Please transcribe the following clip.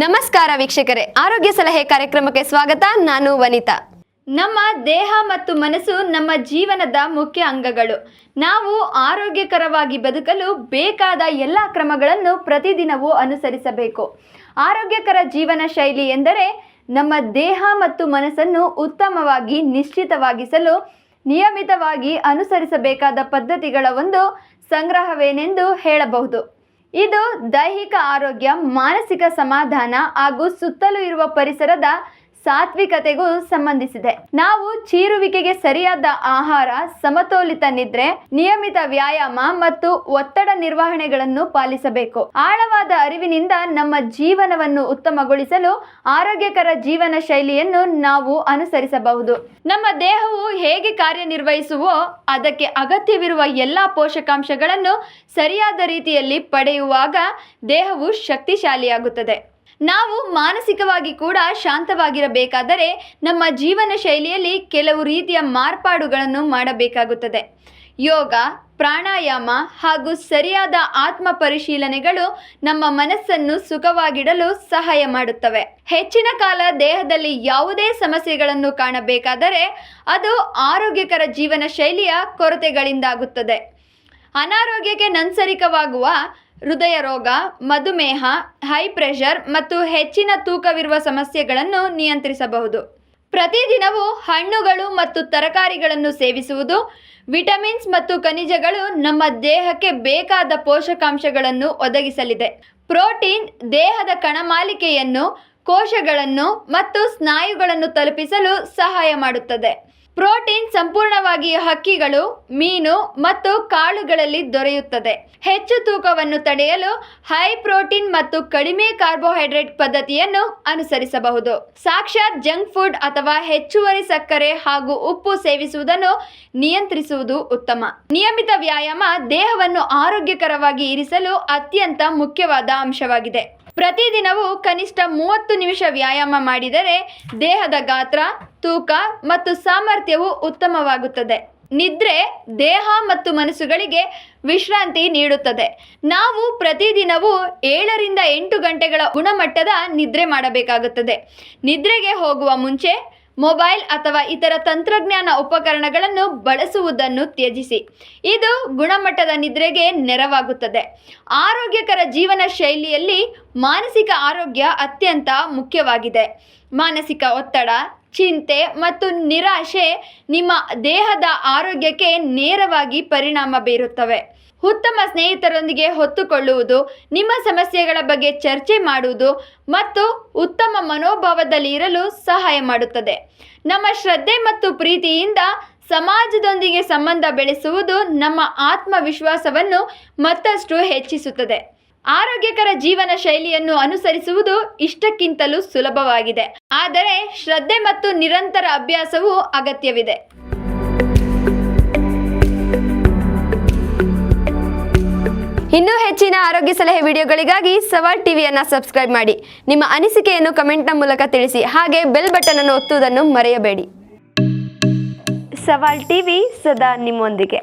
ನಮಸ್ಕಾರ ವೀಕ್ಷಕರೇ, ಆರೋಗ್ಯ ಸಲಹೆ ಕಾರ್ಯಕ್ರಮಕ್ಕೆ ಸ್ವಾಗತ, ನಾನು ವನಿತಾ. ನಮ್ಮ ದೇಹ ಮತ್ತು ಮನಸ್ಸು ನಮ್ಮ ಜೀವನದ ಮುಖ್ಯ ಅಂಗಗಳು. ನಾವು ಆರೋಗ್ಯಕರವಾಗಿ ಬದುಕಲು ಬೇಕಾದ ಎಲ್ಲ ಕ್ರಮಗಳನ್ನು ಪ್ರತಿದಿನವೂ ಅನುಸರಿಸಬೇಕು. ಆರೋಗ್ಯಕರ ಜೀವನ ಶೈಲಿ ಎಂದರೆ ನಮ್ಮ ದೇಹ ಮತ್ತು ಮನಸ್ಸನ್ನು ಉತ್ತಮವಾಗಿ ನಿಶ್ಚಿತವಾಗಿಸಲು ನಿಯಮಿತವಾಗಿ ಅನುಸರಿಸಬೇಕಾದ ಪದ್ಧತಿಗಳ ಒಂದು ಸಂಗ್ರಹವೇನೆಂದು ಹೇಳಬಹುದು. ಇದು ದೈಹಿಕ ಆರೋಗ್ಯ ಮಾನಸಿಕ ಸಮಾಧಾನ ಹಾಗೂ ಸುತ್ತಲೂ ಇರುವ ಪರಿಸರದ ಸಾತ್ವಿಕತೆಗೂ ಸಂಬಂಧಿಸಿದೆ. ನಾವು ಚೀರುವಿಕೆಗೆ ಸರಿಯಾದ ಆಹಾರ, ಸಮತೋಲಿತ ನಿದ್ರೆ, ನಿಯಮಿತ ವ್ಯಾಯಾಮ ಮತ್ತು ಒತ್ತಡ ನಿರ್ವಹಣೆಗಳನ್ನು ಪಾಲಿಸಬೇಕು. ಆಳವಾದ ಅರಿವಿನಿಂದ ನಮ್ಮ ಜೀವನವನ್ನು ಉತ್ತಮಗೊಳಿಸಲು ಆರೋಗ್ಯಕರ ಜೀವನ ಶೈಲಿಯನ್ನು ನಾವು ಅನುಸರಿಸಬಹುದು. ನಮ್ಮ ದೇಹವು ಹೇಗೆ ಕಾರ್ಯನಿರ್ವಹಿಸುವೋ, ಅದಕ್ಕೆ ಅಗತ್ಯವಿರುವ ಎಲ್ಲ ಪೋಷಕಾಂಶಗಳನ್ನು ಸರಿಯಾದ ರೀತಿಯಲ್ಲಿ ಪಡೆಯುವಾಗ ದೇಹವು ಶಕ್ತಿಶಾಲಿಯಾಗುತ್ತದೆ. ನಾವು ಮಾನಸಿಕವಾಗಿ ಕೂಡ ಶಾಂತವಾಗಿರಬೇಕಾದರೆ ನಮ್ಮ ಜೀವನ ಶೈಲಿಯಲ್ಲಿ ಕೆಲವು ರೀತಿಯ ಮಾರ್ಪಾಡುಗಳನ್ನು ಮಾಡಬೇಕಾಗುತ್ತದೆ. ಯೋಗ, ಪ್ರಾಣಾಯಾಮ ಹಾಗೂ ಸರಿಯಾದ ಆತ್ಮ ಪರಿಶೀಲನೆಗಳು ನಮ್ಮ ಮನಸ್ಸನ್ನು ಸುಖವಾಗಿಡಲು ಸಹಾಯ ಮಾಡುತ್ತವೆ. ಹೆಚ್ಚಿನ ಕಾಲ ದೇಹದಲ್ಲಿ ಯಾವುದೇ ಸಮಸ್ಯೆಗಳನ್ನು ಕಾಣಬೇಕಾದರೆ ಅದು ಆರೋಗ್ಯಕರ ಜೀವನ ಶೈಲಿಯ ಕೊರತೆಗಳಿಂದಾಗುತ್ತದೆ. ಅನಾರೋಗ್ಯಕ್ಕೆ ನೈಸರ್ಗಿಕವಾಗುವ ಹೃದಯ ರೋಗ, ಮಧುಮೇಹ ಹೈ ಪ್ರೆಷರ್ ಮತ್ತು ಹೆಚ್ಚಿನ ತೂಕವಿರುವ ಸಮಸ್ಯೆಗಳನ್ನು ನಿಯಂತ್ರಿಸಬಹುದು. ಪ್ರತಿದಿನವೂ ಹಣ್ಣುಗಳು ಮತ್ತು ತರಕಾರಿಗಳನ್ನು ಸೇವಿಸುವುದು, ವಿಟಮಿನ್ಸ್ ಮತ್ತು ಖನಿಜಗಳು ನಮ್ಮ ದೇಹಕ್ಕೆ ಬೇಕಾದ ಪೋಷಕಾಂಶಗಳನ್ನು ಒದಗಿಸಲಿದೆ. ಪ್ರೋಟೀನ್, ದೇಹದ ಕಣಮಾಲಿಕೆಯನ್ನು, ಕೋಶಗಳನ್ನು ಮತ್ತು ಸ್ನಾಯುಗಳನ್ನು ತಲುಪಿಸಲು ಸಹಾಯ ಮಾಡುತ್ತದೆ. ಪ್ರೋಟೀನ್ ಸಂಪೂರ್ಣವಾಗಿ ಹಕ್ಕಿಗಳು, ಮೀನು ಮತ್ತು ಕಾಳುಗಳಲ್ಲಿ ದೊರೆಯುತ್ತದೆ. ಹೆಚ್ಚು ತೂಕವನ್ನು ತಡೆಯಲು ಹೈ ಪ್ರೋಟೀನ್ ಮತ್ತು ಕಡಿಮೆ ಕಾರ್ಬೋಹೈಡ್ರೇಟ್ ಪದ್ಧತಿಯನ್ನು ಅನುಸರಿಸಬಹುದು. ಸಾಕ್ಷಾತ್ ಜಂಕ್ ಫುಡ್ ಅಥವಾ ಹೆಚ್ಚುವರಿ ಸಕ್ಕರೆ ಹಾಗೂ ಉಪ್ಪು ಸೇವಿಸುವುದನ್ನು ನಿಯಂತ್ರಿಸುವುದು ಉತ್ತಮ. ನಿಯಮಿತ ವ್ಯಾಯಾಮ ದೇಹವನ್ನು ಆರೋಗ್ಯಕರವಾಗಿ ಇರಿಸಲು ಅತ್ಯಂತ ಮುಖ್ಯವಾದ ಅಂಶವಾಗಿದೆ. ಪ್ರತಿದಿನವೂ ಕನಿಷ್ಠ ಮೂವತ್ತು ನಿಮಿಷ ವ್ಯಾಯಾಮ ಮಾಡಿದರೆ ದೇಹದ ಗಾತ್ರ, ತೂಕ ಮತ್ತು ಸಾಮರ್ಥ್ಯವು ಉತ್ತಮವಾಗುತ್ತದೆ. ನಿದ್ರೆ ದೇಹ ಮತ್ತು ಮನಸ್ಸುಗಳಿಗೆ ವಿಶ್ರಾಂತಿ ನೀಡುತ್ತದೆ. ನಾವು ಪ್ರತಿದಿನವೂ ಏಳರಿಂದ ಎಂಟು ಗಂಟೆಗಳ ಗುಣಮಟ್ಟದ ನಿದ್ರೆ ಮಾಡಬೇಕಾಗುತ್ತದೆ. ನಿದ್ರೆಗೆ ಹೋಗುವ ಮುಂಚೆ ಮೊಬೈಲ್ ಅಥವಾ ಇತರ ತಂತ್ರಜ್ಞಾನ ಉಪಕರಣಗಳನ್ನು ಬಳಸುವುದನ್ನು ತ್ಯಜಿಸಿ. ಇದು ಗುಣಮಟ್ಟದ ನಿದ್ರೆಗೆ ನೆರವಾಗುತ್ತದೆ. ಆರೋಗ್ಯಕರ ಜೀವನ ಶೈಲಿಯಲ್ಲಿ ಮಾನಸಿಕ ಆರೋಗ್ಯ ಅತ್ಯಂತ ಮುಖ್ಯವಾಗಿದೆ. ಮಾನಸಿಕ ಒತ್ತಡ, ಚಿಂತೆ ಮತ್ತು ನಿರಾಶೆ ನಿಮ್ಮ ದೇಹದ ಆರೋಗ್ಯಕ್ಕೆ ನೇರವಾಗಿ ಪರಿಣಾಮ ಬೀರುತ್ತವೆ. ಉತ್ತಮ ಸ್ನೇಹಿತರೊಂದಿಗೆ ಹೊತ್ತುಕೊಳ್ಳುವುದು, ನಿಮ್ಮ ಸಮಸ್ಯೆಗಳ ಬಗ್ಗೆ ಚರ್ಚೆ ಮಾಡುವುದು ಮತ್ತು ಉತ್ತಮ ಮನೋಭಾವದಲ್ಲಿ ಇರಲು ಸಹಾಯ ಮಾಡುತ್ತದೆ. ನಮ್ಮ ಶ್ರದ್ಧೆ ಮತ್ತು ಪ್ರೀತಿಯಿಂದ ಸಮಾಜದೊಂದಿಗೆ ಸಂಬಂಧ ಬೆಳೆಸುವುದು ನಮ್ಮ ಆತ್ಮವಿಶ್ವಾಸವನ್ನು ಮತ್ತಷ್ಟು ಹೆಚ್ಚಿಸುತ್ತದೆ. ಆರೋಗ್ಯಕರ ಜೀವನ ಶೈಲಿಯನ್ನು ಅನುಸರಿಸುವುದು ಇಷ್ಟಕ್ಕಿಂತಲೂ ಸುಲಭವಾಗಿದೆ. ಆದರೆ ಶ್ರದ್ಧೆ ಮತ್ತು ನಿರಂತರ ಅಭ್ಯಾಸವು ಅಗತ್ಯವಿದೆ. ಇನ್ನೂ ಹೆಚ್ಚಿನ ಆರೋಗ್ಯ ಸಲಹೆ ವಿಡಿಯೋಗಳಿಗಾಗಿ ಸವಾಲ್ ಟಿವಿಯನ್ನು ಸಬ್ಸ್ಕ್ರೈಬ್ ಮಾಡಿ. ನಿಮ್ಮ ಅನಿಸಿಕೆಯನ್ನು ಕಮೆಂಟ್ನ ಮೂಲಕ ತಿಳಿಸಿ. ಹಾಗೆ ಬೆಲ್ ಬಟನ್ ಅನ್ನು ಒತ್ತುವುದನ್ನು ಮರೆಯಬೇಡಿ. ಸವಾಲ್ ಟಿವಿ ಸದಾ ನಿಮ್ಮೊಂದಿಗೆ.